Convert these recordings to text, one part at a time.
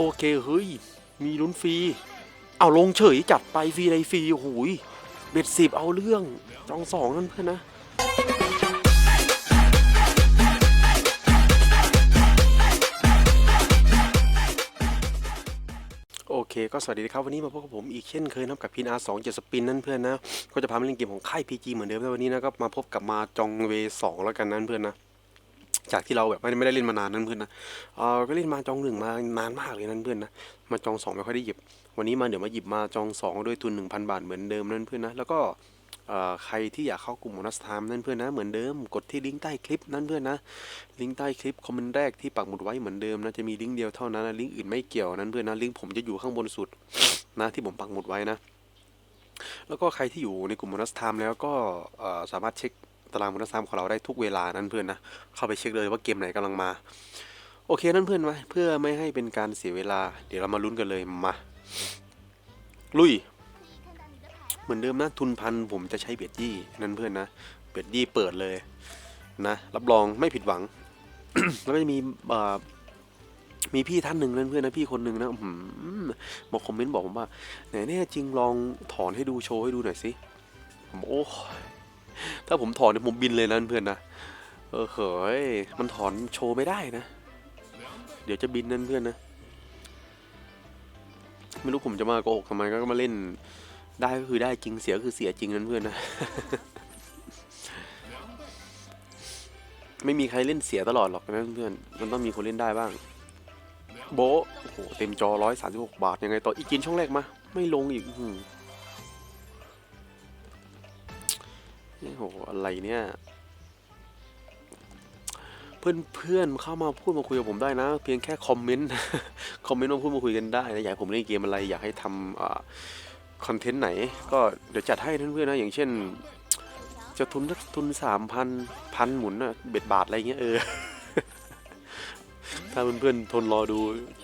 โอเคเฮ้ย มีลุ้นฟรี เอาลงเฉยจัดไปฟรีในฟรีโอ้ยเบ็ดสิบเอาเรื่องจองสองนั่นเพื่อนนะโอเคก็สวัสดีครับ วันนี้มาพบกับผมอีกเช่นเคยนะกับพินอาสองเจ็ดสปินนั่นเพื่อนนะ ก็จะพามาเล่นเกมของค่ายพีจีเหมือนเดิมนะวันนี้นะก็มาพบกับมาจองเวสองแล้วกันนั่นเพื่อนนะ จากที่เราแบบไม่ได้เล่นมานานนั่นเพื่อนนะเออก็เล่นมาจองหนึ่งมานานมากเลยนั่นเพื่อนนะมาจองสองไม่ค่อยได้หยิบ วันนี้มาเดี๋ยวมาหยิบมาจองสองด้วยทุนหนึ่งพันบาทเหมือนเดิมนั่นเพื่อนนะแล้วก็เออใครที่อยากเข้ากลุ่มโมนัสไทม์นั่นเพื่อนนะเหมือนเดิมกดที่ลิงก์ใต้คลิปนั่นเพื่อนนะลิงก์ใต้คลิปคอมเมนต์แรกที่ปักหมุดไว้เหมือนเดิมนะจะมีลิงก์เดียวเท่านั้นนะลิงก์อื่นไม่เกี่ยวนั้นเพื่อนนะลิงก์ผมจะอยู่ข้างบนสุดนะที่ผมปักหมุดไว้นะ แล้วก็ใครที่อยู่ในกลุ่มโมนัสไทม์แล้วก็สามารถเช็ค ตารางโมนัสไทม์ของเราได้ทุกเวลานั้นเพื่อนนะเข้าไปเช็คเลยว่าเกมไหนกำลังมา โอเคนั่นเพื่อนไว้เพื่อไม่ให้เป็นการเสียเวลา เดี๋ยวเรามาลุ้นกันเลยมา ลุย เหมือนเดิมนะทุนพันผมจะใช้เบ็ดยี่นั่นเพื่อนนะเบ็ดยี่เปิดเลยนะ รับรองไม่ผิดหวัง แล้วก็จะมีมีพี่ท่านหนึ่งนั่นเพื่อนนะพี่คนหนึ่งนะอื้อหือมาคอมเมนต์บอกผมว่าไหนแน่จริงลองถอนให้ดูโชว์ให้ดูหน่อยสิผมโอ้ ถ้าผมถอนเนี่ยผมบินเลยนะเพื่อนนะเออเฮ้ยมันถอนโชว์ไม่ได้นะ เดี๋ยวจะบินนั่นเพื่อนนะ ไม่รู้ผมจะมาโกหกทำไมก็มาเล่น ได้ก็คือได้จริงเสียก็คือเสียจริงนั่นเพื่อนนะ ไม่มีใครเล่นเสียตลอดหรอกนะเพื่อน มันต้องมีคนเล่นได้บ้าง โบโอ้โหเต็มจอร้อยสามสิบหกบาทยังไงต่ออีกกินช่องแรกมา ไม่ลงอีกอื อหือโหอะไรเนี่ย เพื่อนเพื่อนเข้ามาพูดมาคุยกับผมได้นะ เพียงแค่คอมเมนต์คอมเมนต์มาพูดมาคุยกันได้นะอยากผมเล่นเกมอะไรอยากให้ทำคอนเทนต์ไหน ก็เดี๋ยวจัดให้เพื่อนๆนะอย่างเช่น จะทุนสักทุนสามพันพันหมุนอะเบ็ดบาทอะไรเงี้ยเออถ้าเพื่อนๆทนรอดู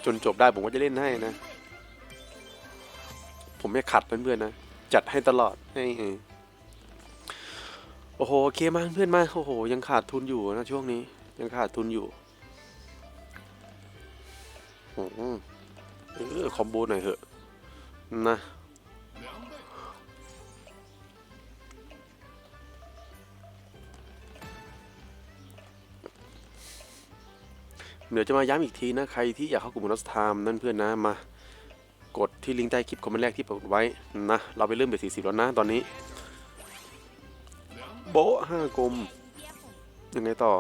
จนจบได้ผมก็จะเล่นให้นะ ผมไม่ขัดเพื่อนๆนะ จัดให้ตลอดให้ โอ้โหโอเคมากเพื่อนมากโอ้โห ยังขาดทุนอยู่นะช่วงนี้ ยังขาดทุนอยู่โอ้โหเออคอมโบหน่อยเถอะนะเดี๋ยวจะมาย้ำอีกทีนะ ใครที่อยากเข้ากลุ่มนัสไทม์นั่นเพื่อนนะมากดที่ลิงก์ใต้คลิปคอมเมนต์แรกที่ปักหมุดไว้นะ เราไปเริ่มเบสสี่สิบแล้วนะตอนนี้ โบะห้ากลมยังไงต่อ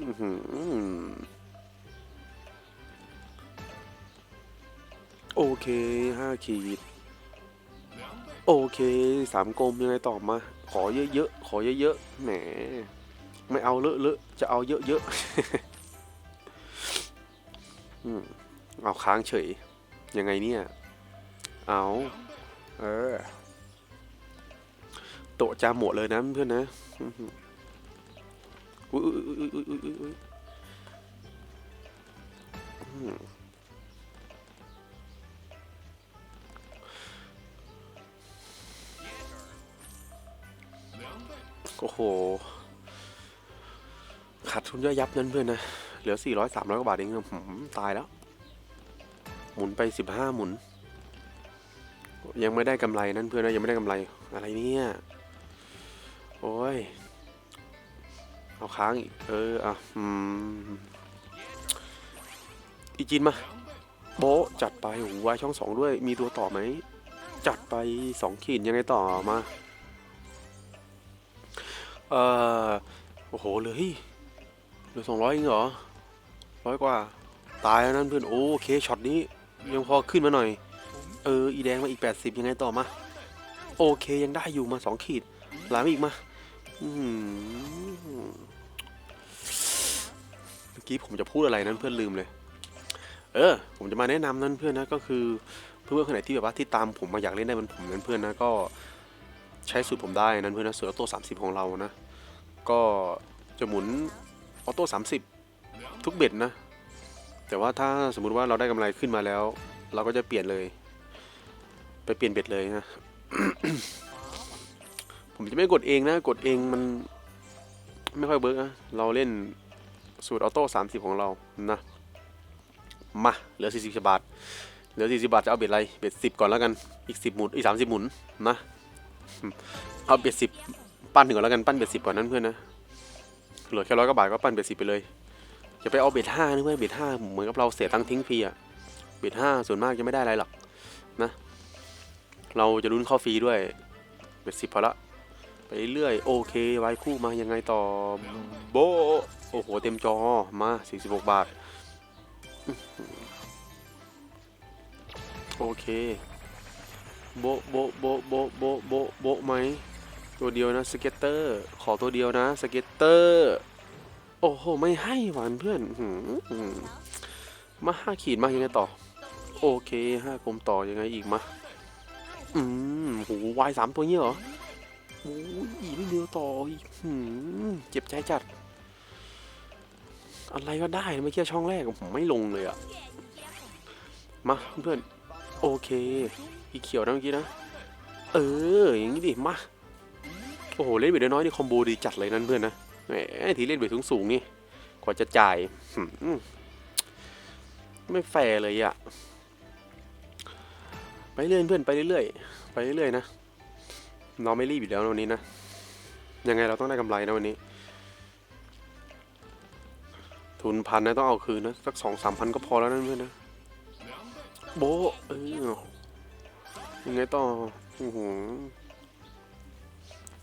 อือโอเคห้าขีด โอเคสามกลมยังไงต่อมา ขอเยอะๆ ขอเยอะๆ แหม ไม่เอาเลอะๆจะเอาเยอะๆอืมเอาค้างเฉย ยังไงเนี่ย เอา เออ โตะจามหมดเลยนะเพื่อนนะอุ้ยอุ้ยอุ้ยอุ้ยอุ้ยอุ้ยโอ้โห ขาดทุนย่อยยับนั่นเพื่อนนะ เหลือ 400 300กว่าบาทเองหืมตายแล้ว หมุนไป 15 หมุน ยังไม่ได้กำไรนั่นเพื่อนนะยังไม่ได้กำไร อะไรเนี่ย อ้ย เอาค้างอีก เออ อะ อืม อีจินมา โบจัดไปโอ้วายช่องสองด้วย มีตัวต่อไหม จัดไปสองขีดยังไงต่อมา เอ่อ โอ้โห เลยเหลือสองร้อยเองเหรอร้อยกว่า ตายแล้วนั่นเพื่อน โอเค ช็อตนี้ ยังพอขึ้นมาหน่อย เออ อีแดงมาอีก 80 ยังไงต่อมา โอเคยังได้อยู่มาสองขีด หลามอีกมา เมื่อกี้ผมจะพูดอะไรนั้นเพื่อนลืมเลย เออ ผมจะมาแนะนำนั่นเพื่อนนะก็คือเพื่อนคนไหนที่แบบว่าที่ตามผมมาอยากเล่นได้เหมันผมนั้นเพื่อนนะก็ใช้สูตรผมได้นั้นเพื่อนนะสูตรออโต้สามสิบของเรานะ ก็จะหมุนออโต้สามสิบทุกเบ็ดนะ แต่ว่าถ้าสมมุติว่าเราได้กำไรขึ้นมาแล้ว เราก็จะเปลี่ยนเลย ไปเปลี่ยนเบ็ดเลยนะ ผมจะไม่กดเองนะ กดเองมันไม่ค่อยเบิร์กนะ เราเล่นสูตรออโต้สามสิบของเรานะ มา เหลือ40บาท เหลือ40บาทจะเอาเบ็ดอะไร เบ็ด10ก่อนแล้วกัน อีก10หมุน อีก30หมุนนะ เอาเบ็ด10ปั้นถึงก่อนแล้วกัน ปั้นเบ็ด10ก่อนนั้นเพื่อนนะ เหลือแค่ร้อยกว่าบาทก็ปั้นเบ็ด10ไปเลยอย่าไปเอาเบ็ด5นึกว่าเบ็ด5เหมือนกับเราเสียตังค์ทิ้งฟรีอะเบ็ด5ส่วนมากจะไม่ได้อะไรหรอกนะ เราจะลุ้นเข้าฟรีด้วย เบ็ด10พอละ ไปเรื่อยโอเคไว้คู่มายังไงต่อโบโอ้โหเต็มจอมา 46 บาท โอเค โบโบโบโบโบโบโบไหม ตัวเดียวนะสเก็ตเตอร์ ขอตัวเดียวนะสเก็ตเตอร์ โอ้โห ไม่ให้หวานเพื่อนมาห้าขีดมายังไงต่อ โอเคห้ากลมต่อยังไงอีกมา อืมโหวายสามตัวเนี้ยเหรอ โอ้ยไม่เดียวต่ออีหืมเจ็บใจจัด อะไรก็ได้เมื่อกี้ช่องแรกผมไม่ลงเลยอะมาเพื่อนโอเค อีเขียวนะเมื่อกี้นะ เออ อย่างนี้ดิ มา โอ้โห เล่นเบ็ดน้อยนี่คอมโบดีจัดเลยนั่นเพื่อนนะ แหมทีเล่นเบ็ดสูงๆนี่ กว่าจะจ่าย ไม่แฟร์เลยอะไปเรื่อยเพื่อนไปเรื่อยๆ ไปเรื่อยๆนะ เราไม่รีบอยู่แล้ววันนี้นะ ยังไงเราต้องได้กำไรนะวันนี้ ทุนพันนะต้องเอาคืนนะ สักสองสามพันก็พอแล้วนะเพื่อนนะ โบเออยังไงต่อโอ้โห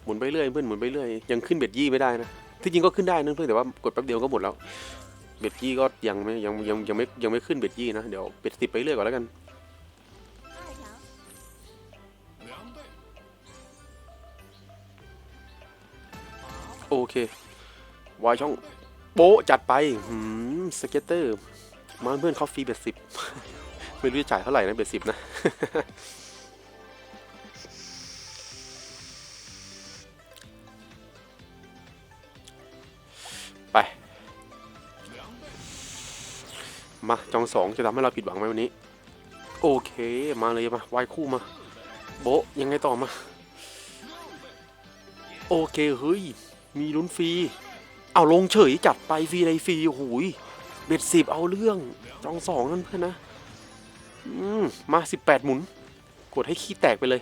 หมุนไปเรื่อยเพื่อนหมุนไปเรื่อยยังขึ้นเบ็ดยี่ไม่ได้นะที่จริงก็ขึ้นได้นะเพื่อนแต่ว่ากดแป๊บเดียวก็หมดแล้ว เบ็ดยี่ก็ยังไม่ยังยังยังไม่ยังไม่ขึ้นเบ็ดยี่นะเดี๋ยวเบ็ดสิบไปเรื่อยก่อนแล้วกัน โอเควายช่องโป๊จัดไปหืมสเก็ตเตอร์มาเพื่อนเขาฟรีเบ็ดสิบไม่รู้จะจ่ายเท่าไหร่นะเบ็ดสิบนะไป มาจองสองจะทำให้เราผิดหวังไหมวันนี้ โอเคมาเลยมาวายคู่มา โบยังไงต่อมา โอเคเฮ้ย มีลุ้นฟรี เอาลงเฉยจัดไปฟรีในฟรีโอ้โหยเบ็ดสิบเอาเรื่องจองสองนั่นเพื่อนนะอืมมาสิบแปดหมุน กดให้ขี้แตกไปเลย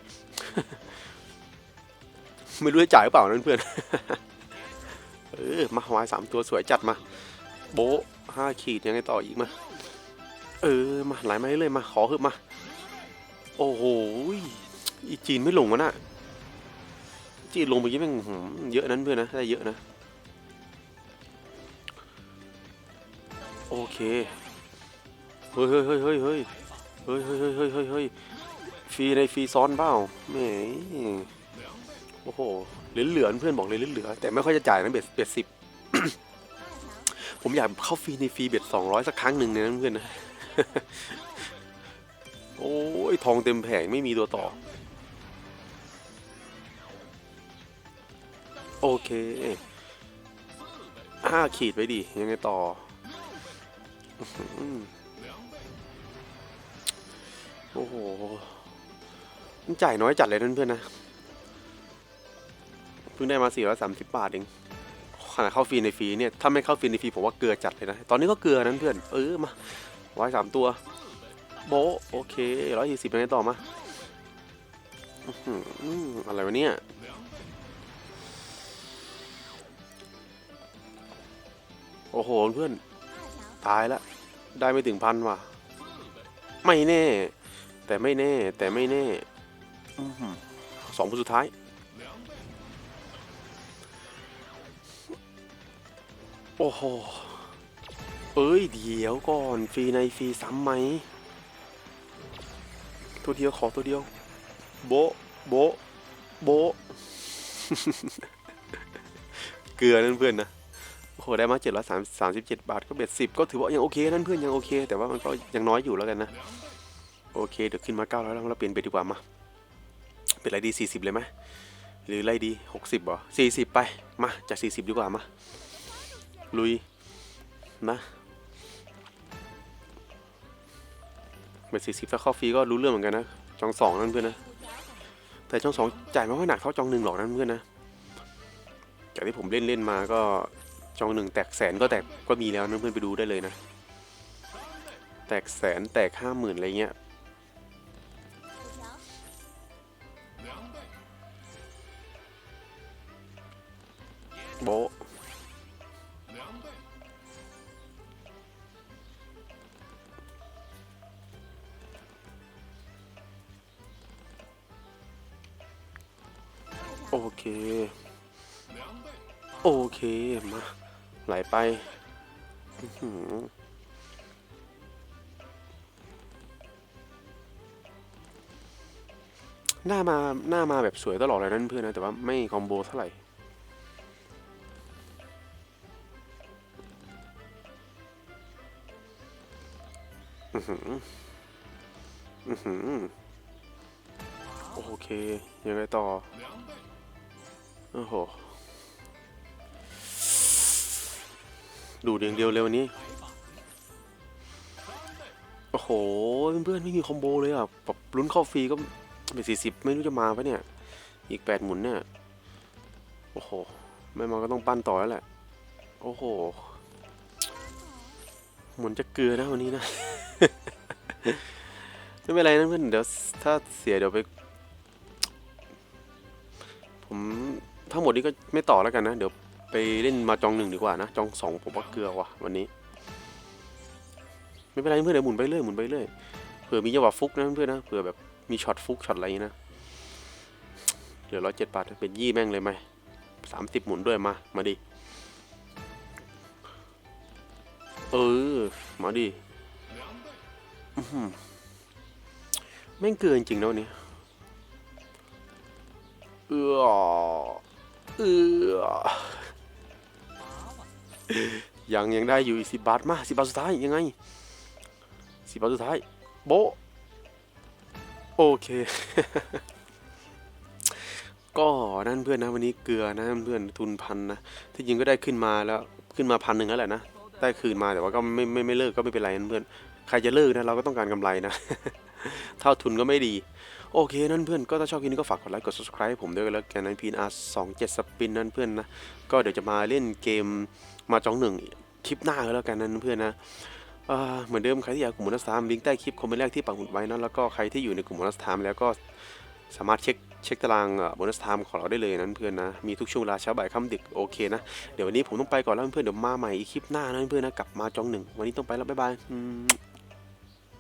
ไม่รู้จะจ่ายหรือเปล่านั่นเพื่อน เออ มาวายสามตัวสวยจัดมา โบห้าขีดยังไงต่ออีกมา เออ มาไหลมาเลยมา ขอเถอะมา โอ้โห อีจีนไม่หลงวะน่ะ จีนลงไปยี่แม่งเยอะนั้นเพื่อนนะ ได้เยอะนะ โอเคเฮ้ยเฮ้ยเฮ้ยเฮ้ยเฮ้ยเฮ้ยเฮ้ยเฮ้ยเฮ้ยเฮ้ยเฮ้ยฟรีในฟรีซ้อนเปล่าแหมโอ้โหเหลือเหลือเพื่อนบอกเลยเหลือเหลือแต่ไม่ค่อยจะจ่ายนะเบ็ดเบ็ดสิบผมอยากเข้าฟรีในฟรีเบ็ดสองร้อยสักครั้งหนึ่งนี่นะเพื่อนนะ โอ้ยทองเต็มแผงไม่มีตัวต่อ โอเคห้าขีดไปดิ ยังไงต่อ โอ้โหมันจ่ายน้อยจัดเลยนั่นเพื่อนนะ เพิ่งได้มา 430 บาทเองขนาดเข้าฟรีในฟรีเนี่ย ถ้าไม่เข้าฟรีในฟรีผมว่าเกลือจัดเลยนะ ตอนนี้ก็เกลือนั้นเพื่อน เออ มาไว้สามตัว โบโอเคร้อยยี่สิบไปไหนต่อมาอือออะไรวะเนี่ย โอ้โหเพื่อนตายละได้ไม่ถึงพันว่ะ ไม่แน่ แต่ไม่แน่ แต่ไม่แน่อื้อหือสองผู้สุดท้าย โอ้โห เอ้ย เดี๋ยวก่อน ฟรีในฟรีซ้ำไหม ตัวเดียวขอตัวเดียว โบะโบะโบะเกลือนั่นเพื่อนนะ โอ้โหได้มาเจ็ดร้อยสามสามสิบเจ็ดบาทก็เบ็ดสิบก็ถือว่ายังโอเคนั่นเพื่อนยังโอเค แต่ว่ามันก็ยังน้อยอยู่แล้วกันนะ โอเคเดี๋ยวขึ้นมาเก้าแล้วเราเปลี่ยนเบ็ดดีกว่ามาเป็นไรดีสี่สิบเลยไหมหรือไรดีหกสิบบ่สี่สิบไปมาจากสี่สิบดีกว่ามาลุยนะเบ็ดสี่สิบถ้าเข้าฟรีก็รู้เรื่องเหมือนกันนะจองสองนั่นเพื่อนนะแต่จองสองจ่ายไม่ค่อยหนักเท่าจองหนึ่งหรอกนั่นเพื่อนนะ จากที่ผมเล่นเล่นมาก็ จองหนึ่งแตกแสนก็แตกก็มีแล้วนะเพื่อนไปดูได้เลยนะ แตกแสนแตกห้าหมื่นอะไรเงี้ย，โบโอเค โอเคมาไหลไปอื้อหือหน้ามาหน้ามาแบบสวยตลอดเลยนั่นเพื่อนนะ แต่ว่าไม่คอมโบเท่าไหร่อือหืออือหือโอเค ยังไงต่อ โอ้โห ดูเดียงเดียวเลยวันนี้ โอ้โห เพื่อนๆไม่มีคอมโบเลยอะแบบลุ้นเข้าฟรีก็เป็นสี่สิบไม่รู้จะมาปะเนี่ย อีกแปดหมุนเนี่ย โอ้โห ไม่มาก็ต้องปั้นต่อแล้วแหละ โอ้โห หมุนจะเกลือนะวันนี้นะ ไม่เป็นไรนะเพื่อนเดี๋ยวถ้าเสียเดี๋ยวไป ผมทั้งหมดนี้ก็ไม่ต่อแล้วกันนะ เดี๋ยว ไปเล่นมาจองหนึ่งดีกว่านะ จองสองผมว่าเกลือว่ะวันนี้ ไม่เป็นไรเพื่อนเดี๋ยวหมุนไปเรื่อยหมุนไปเรื่อยเผื่อมีจังหวะฟุกนะเพื่อนนะเผื่อแบบมีช็อตฟุกช็อตอะไรนี้นะเหลือร้อยเจ็ดบาทเป็นยี่แม่งเลยไหมสามสิบหมุนด้วยมา มาดิเออ มาดิแม่งเกลือจริงๆนะวันนี้เออเออ ยังยังได้อยู่อีกสิบบาทมาสิบบาทสุดท้ายยังไงสิบบาทสุดท้าย โบโอเค ก็นั่นเพื่อนนะวันนี้เกลือนะเพื่อนทุนพันนะที่จริงก็ได้ขึ้นมาแล้วขึ้นมาพันหนึ่งแล้วแหละนะได้คืนมาแต่ว่าก็ไม่ไม่ไม่เลิกก็ไม่เป็นไรนะเพื่อนใครจะเลิกนะเราก็ต้องการกำไรนะ เท่าทุนก็ไม่ดี โอเคนั่นเพื่อนก็ถ้าชอบคลิปนี้ก็ฝากกดไลค์กด subscribe ให้ผมด้วยกันแล้วกันนะพีนอาร์สองเจ็ดสปินนั่นเพื่อนนะก็เดี๋ยวจะมาเล่นเกมมาจองหนึ่งคลิปหน้าแล้วกันนั่นเพื่อนนะเหมือนเดิมใครที่อยากกลุ่มโบนัสไทม์ลิงก์ใต้คลิปคอมเมนต์แรกที่ปักหมุดไว้นะแล้วก็ใครที่อยู่ในกลุ่มโบนัสไทม์แล้วก็สามารถเช็คเช็คตารางโบนัสไทม์ของเราได้เลยนั่นเพื่อนนะ มีทุกช่วงเวลาเช้าบ่ายค่ำดึกโอเคนะ เดี๋ยววันนี้ผมต้องไปก่อนแล้วเพื่อนเดี๋ยวมาใหม่อีกคลิปหน้านะเพื่อนนะกลับมาจองหนึ่งวันนี้ต้องไปแล้วบ๊ายบาย